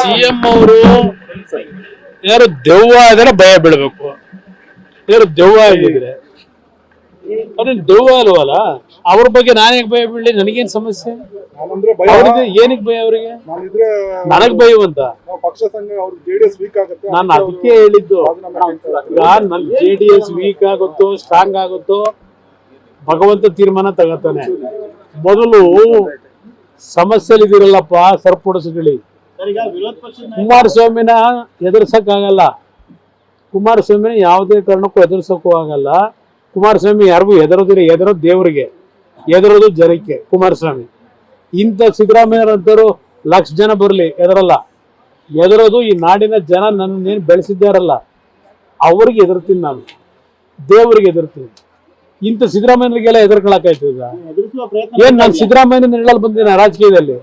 CM ಅವರು ಯಾರು ದೆವ್ವ ಆದರೆ ಭಯ ಬೀಳ್ಬೇಕು ಯಾರು ದೆವ್ವ ಆಗಿದ್ರೆ. ಅದೇ ದೆವ್ವ ಅಲ್ವಲ್ಲ? ಅವ್ರ ಬಗ್ಗೆ ನಾನೇಗ್ ಭಯ ಬೀಳಲಿ ನನಗೇನ್ ಸಮಸ್ಯೆ? ನಾನಂದ್ರೆ ಭಯ. ಅವ್ರಿಗೆ ಏನಕ್ಕೆ ಭಯ ಅವರಿಗೆ? ನನಗೆ ನನಗ್ ಭಯವಂತ ನಾವು ಪಕ್ಷ ಸಂಘ ಅವ್ರ ಜೆಡಿಎಸ್ ವೀಕ್ ಆಗುತ್ತೆ ನಾನು ಅದಕ್ಕೆ ಹೇಳಿದ್ದು. ನಾನು ನನ್ ಜೆ ಡಿ ಎಸ್ ವೀಕ್ ಆಗುತ್ತೋ ಸ್ಟ್ರಾಂಗ್ ಆಗುತ್ತೋ ಭಗವಂತ ತೀರ್ಮಾನ ತಗೋತಾನೆ. ಮೊದಲು ಸಮಸ್ಯೆಲಿದ್ದೀರಲ್ಲಪ್ಪ ಸರಿಪಡಿಸ್ಕೊಳ್ಳಿ ಕುಮಾರಸ್ವಾಮಿನ ಎದುರ್ಸಕ್ಕಾಗಲ್ಲ. ಕುಮಾರಸ್ವಾಮಿನ ಯಾವುದೇ ಕಾರಣಕ್ಕೂ ಎದುರ್ಸಕ್ಕೂ ಆಗಲ್ಲ. ಕುಮಾರಸ್ವಾಮಿ ಯಾರಿಗೂ ಎದುರೋದಿಲ್ಲ ಎದುರೋ ದೇವರಿಗೆ. ಎದುರೋದು ಜನಕ್ಕೆ ಕುಮಾರಸ್ವಾಮಿ. ಇಂಥ ಸಿದ್ದರಾಮಯ್ಯರಂತರು ಲಕ್ಷ ಜನ ಬರಲಿ ಎದರಲ್ಲ ಎದುರೋದು ಈ ನಾಡಿನ ಜನ ನನ್ನೇನು ಬೆಳೆಸಿದ್ದಾರಲ್ಲ ಅವ್ರಿಗೆ ಎದುರ್ತೀನಿ ನಾನು. ದೇವರಿಗೆ ಎದುರ್ತೀನಿ ಇಂಥ ಸಿದ್ದರಾಮಯ್ಯನಿಗೆಲ್ಲ ಎದುರ್ಕೊಳಕಾಯ್ತದ ಏನ್ ನಾನು ಸಿದ್ದರಾಮಯ್ಯನ ನಿಲ್ಲಲು ಬಂದಿನ ರಾಜಕೀಯದಲ್ಲಿ?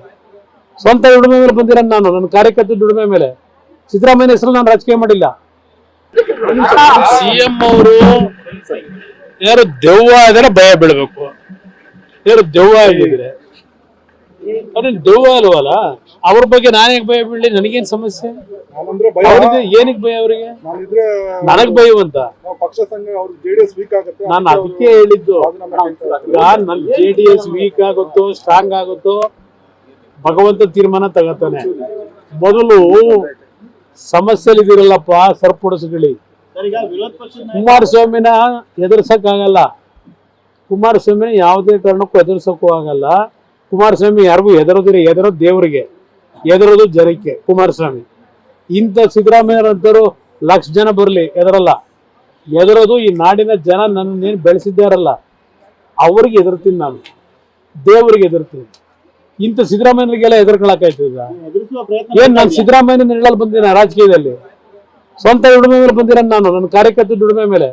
ಸ್ವಂತ ದುಡಿಮೆ ಮೇಲೆ ಬಂದಿರ ನಾನು ನನ್ನ ಕಾರ್ಯಕರ್ತ ದುಡಿಮೆ ಮೇಲೆ. ಸಿದ್ದರಾಮಯ್ಯ ಹೆಸರು ನಾನು ರಾಜಕೀಯ ಮಾಡಿಲ್ಲ. ಸಿಎಂ ಅವರು ಯಾರು ದೆವ್ವ ಆದರೆ ಭಯ ಬೀಳ್ಬೇಕು. ಯಾರು ದೆವ್ವ ಆಗಿದ್ರೆ. ಅದೇ ದೆವ್ವ ಅಲ್ವಲ್ಲ? ಅವ್ರ ಬಗ್ಗೆ ನಾನೇಗ್ ಭಯ ಬೀಳಲಿ? ನನಗೇನ್ ಸಮಸ್ಯೆ? ಅವ್ರಿಗೆ ಏನಕ್ಕೆ ಭಯ ಅವರಿಗೆ? ನನಗ್ ಭಯವಂತ ಪಕ್ಷ ಸಂಘ ಅವ್ರ ಜೆಡಿಎಸ್ ವೀಕ್ ಆಗುತ್ತೆ. ನಾನು ಅದಕ್ಕೆ ಹೇಳಿದ್ದು. ನಾನು ನನ್ ಜೆ ಡಿ ಎಸ್ ವೀಕ್ ಆಗುತ್ತೋ ಸ್ಟ್ರಾಂಗ್ ಆಗುತ್ತೋ ಭಗವಂತ ತೀರ್ಮಾನ ತಗೋತಾನೆ. ಮೊದಲು ಸಮಸ್ಯೆಗಳಿದಿರಲ್ಲಪ್ಪ ಸರಿಪಡಿಸ್ಕೊಳ್ಳಿ ಕುಮಾರಸ್ವಾಮಿನ ಎದುರ್ಸಕ್ಕಾಗಲ್ಲ. ಕುಮಾರಸ್ವಾಮಿನ ಯಾವುದೇ ಕಾರಣಕ್ಕೂ ಎದುರ್ಸಕ್ಕೂ ಆಗಲ್ಲ. ಕುಮಾರಸ್ವಾಮಿ ಯಾರಿಗೂ ಎದುರೋದಿಲ್ಲ ಎದುರೋ ದೇವರಿಗೆ. ಎದುರೋದು ಜನಕ್ಕೆ ಕುಮಾರಸ್ವಾಮಿ. ಇಂಥ ಸಿದ್ದರಾಮಯ್ಯರಂತರು ಲಕ್ಷ ಜನ ಬರಲಿ ಎದುರಲ್ಲ ಎದುರೋದು ಈ ನಾಡಿನ ಜನ ನನ್ನೇನು ಬೆಳೆಸಿದ್ದಾರಲ್ಲ ಅವ್ರಿಗೆ ಎದುರ್ತೀನಿ ನಾನು. ದೇವರಿಗೆ ಎದುರ್ತೀನಿ ಇಂಥ ಸಿದ್ದರಾಮಯ್ಯನಿಗೆಲ್ಲ ಈಗ. ಏನ್ ನಾನು ಸಿದ್ದರಾಮಯ್ಯನ ನೆರಳಲ್ಲಿ ಬಂದಿನ ರಾಜಕೀಯದಲ್ಲಿ? ಸ್ವಂತ ದುಡಿಮೆ ಮೇಲೆ ಬಂದಿರ ನಾನು ನನ್ನ ಕಾರ್ಯಕರ್ತ ದುಡಿಮೆ ಮೇಲೆ.